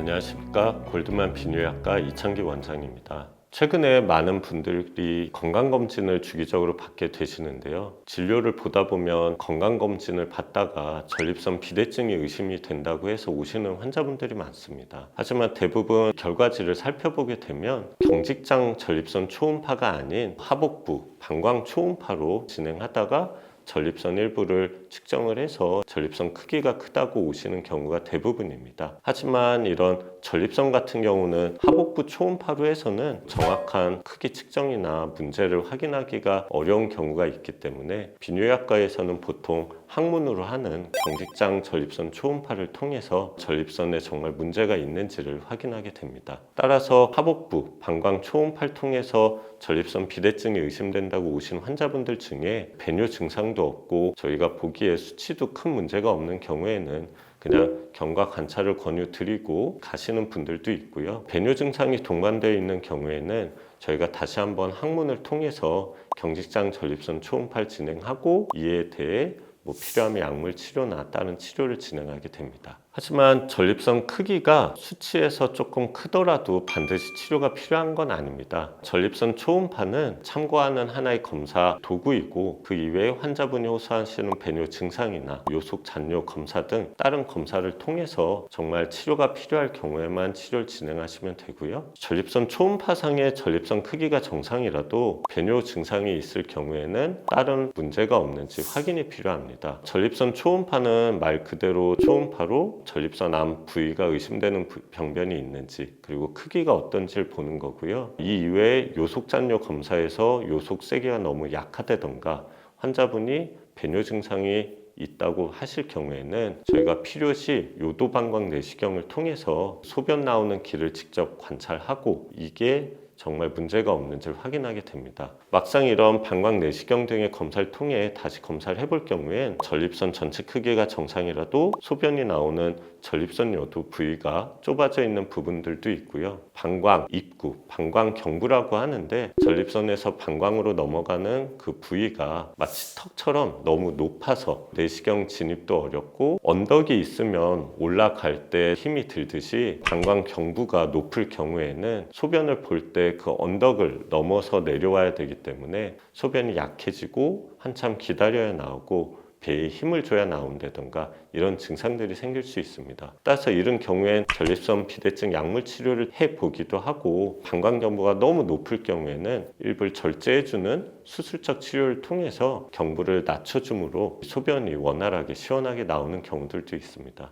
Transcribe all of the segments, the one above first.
안녕하십니까 골드만 비뇨약과 이창기 원장입니다. 최근에 많은 분들이 건강검진을 주기적으로 받게 되시는데요. 진료를 보다 보면 건강검진을 받다가 전립선 비대증이 의심이 된다고 해서 오시는 환자분들이 많습니다. 하지만 대부분 결과지를 살펴보게 되면 경직장 전립선 초음파가 아닌 하복부 방광 초음파로 진행하다가 전립선 일부를 측정을 해서 전립선 크기가 크다고 오시는 경우가 대부분입니다. 하지만 이런 전립선 같은 경우는 하복부 초음파로 해서는 정확한 크기 측정이나 문제를 확인하기가 어려운 경우가 있기 때문에 비뇨약과에서는 보통 항문으로 하는 경직장 전립선 초음파를 통해서 전립선에 정말 문제가 있는지를 확인하게 됩니다. 따라서 하복부 방광 초음파를 통해서 전립선 비대증이 의심된다고 오신 환자분들 중에 배뇨 증상도 없고 저희가 보기에 수치도 큰 문제가 없는 경우에는 그냥 경과 관찰을 권유드리고 가시는 분들도 있고요. 배뇨 증상이 동반되어 있는 경우에는 저희가 다시 한번 항문을 통해서 경직장 전립선 초음파를 진행하고 이에 대해 뭐 필요하면 약물 치료나 다른 치료를 진행하게 됩니다. 하지만 전립선 크기가 수치에서 조금 크더라도 반드시 치료가 필요한 건 아닙니다. 전립선 초음파는 참고하는 하나의 검사 도구이고 그 이외에 환자분이 호소하시는 배뇨 증상이나 요속 잔뇨 검사 등 다른 검사를 통해서 정말 치료가 필요할 경우에만 치료를 진행하시면 되고요. 전립선 초음파상의 전립선 크기가 정상이라도 배뇨 증상이 있을 경우에는 다른 문제가 없는지 확인이 필요합니다. 전립선 초음파는 말 그대로 초음파로 전립선 암 부위가 의심되는 부- 병변이 있는지 그리고 크기가 어떤지를 보는 거고요. 이 이외에 요속잔뇨 검사에서 요속 세기가 너무 약하다던가 환자분이 배뇨 증상이 있다고 하실 경우에는 저희가 필요시 요도 방광 내시경을 통해서 소변 나오는 길을 직접 관찰하고 이게 정말 문제가 없는지를 확인하게 됩니다. 막상 이런 방광 내시경 등의 검사를 통해 다시 검사를 해볼 경우엔 전립선 전체 크기가 정상이라도 소변이 나오는 전립선 요도 부위가 좁아져 있는 부분들도 있고요. 방광 입구, 방광 경부라고 하는데 전립선에서 방광으로 넘어가는 그 부위가 마치 턱처럼 너무 높아서 내시경 진입도 어렵고 언덕이 있으면 올라갈 때 힘이 들듯이 방광 경부가 높을 경우에는 소변을 볼때 그 언덕을 넘어서 내려와야 되기 때문에 소변이 약해지고 한참 기다려야 나오고 배에 힘을 줘야 나온다던가 이런 증상들이 생길 수 있습니다. 따라서 이런 경우엔 전립선 비대증 약물 치료를 해 보기도 하고 방광 경부가 너무 높을 경우에는 일부를 절제해주는 수술적 치료를 통해서 경부를 낮춰줌으로 소변이 원활하게 시원하게 나오는 경우들도 있습니다.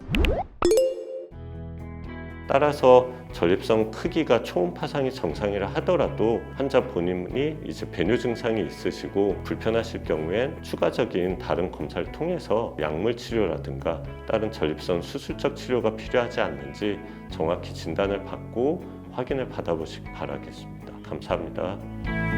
따라서 전립선 크기가 초음파상이 정상이라 하더라도 환자 본인이 이제 배뇨 증상이 있으시고 불편하실 경우엔 추가적인 다른 검사를 통해서 약물 치료라든가 다른 전립선 수술적 치료가 필요하지 않는지 정확히 진단을 받고 확인을 받아보시기 바라겠습니다. 감사합니다.